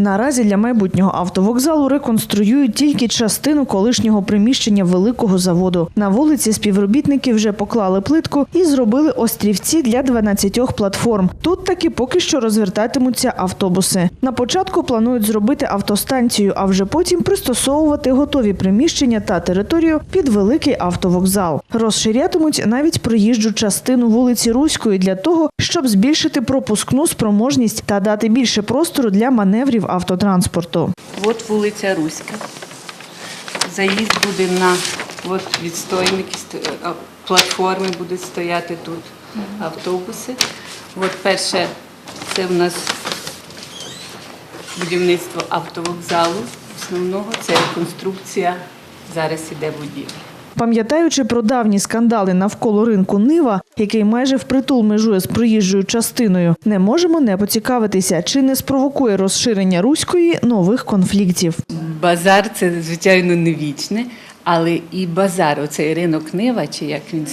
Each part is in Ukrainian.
Наразі для майбутнього автовокзалу реконструюють тільки частину колишнього приміщення великого заводу. На вулиці співробітники вже поклали плитку і зробили острівці для 12 платформ. Тут таки поки що розвертатимуться автобуси. На початку планують зробити автостанцію, а вже потім пристосовувати готові приміщення та територію під великий автовокзал. Розширятимуть навіть проїжджу частину вулиці Руської для того, щоб збільшити пропускну спроможність та дати більше простору для маневрів автотранспорту. От вулиця Руська. Заїзд буде на от відстойники, платформи будуть стояти тут автобуси. От перше, це в нас будівництво автовокзалу основного, це реконструкція. Зараз іде будівля. Пам'ятаючи про давні скандали навколо ринку Нива, який майже впритул межує з проїжджою частиною, не можемо не поцікавитися, чи не спровокує розширення руської нових конфліктів. Базар це, звичайно, не вічне, але і базар, оцей ринок Нива, чи як він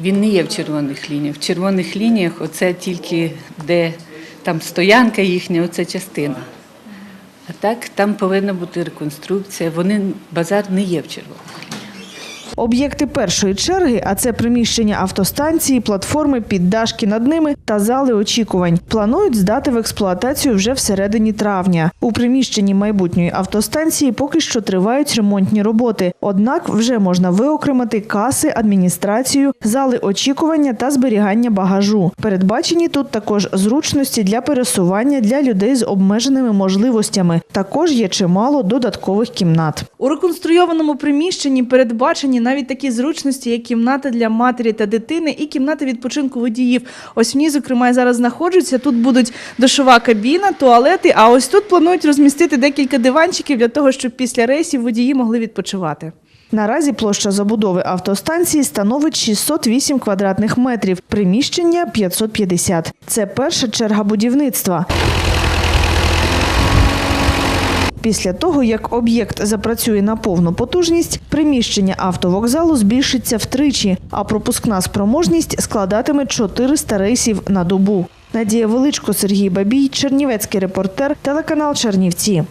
він не є в червоних лініях. В червоних лініях оце тільки де там стоянка їхня, оце частина. А так там повинна бути реконструкція. Вони базар не є в червоних. Об'єкти першої черги, а це приміщення автостанції, платформи, піддашки над ними та зали очікувань, планують здати в експлуатацію вже всередині травня. У приміщенні майбутньої автостанції поки що тривають ремонтні роботи. Однак вже можна виокремити каси, адміністрацію, зали очікування та зберігання багажу. Передбачені тут також зручності для пересування для людей з обмеженими можливостями. Також є чимало додаткових кімнат. У реконструйованому приміщенні передбачені навіть такі зручності, як кімната для матері та дитини і кімната відпочинку водіїв. Ось в ній, зокрема, я зараз знаходжуся. Тут будуть душова кабіна, туалети. А ось тут планують розмістити декілька диванчиків для того, щоб після рейсів водії могли відпочивати. Наразі площа забудови автостанції становить 608 квадратних метрів, приміщення 550. Це перша черга будівництва. Після того, як об'єкт запрацює на повну потужність, приміщення автовокзалу збільшиться втричі, а пропускна спроможність складатиме 400 рейсів на добу. Надія Величко, Сергій Бабій, Чернівецький репортер, телеканал Чернівці.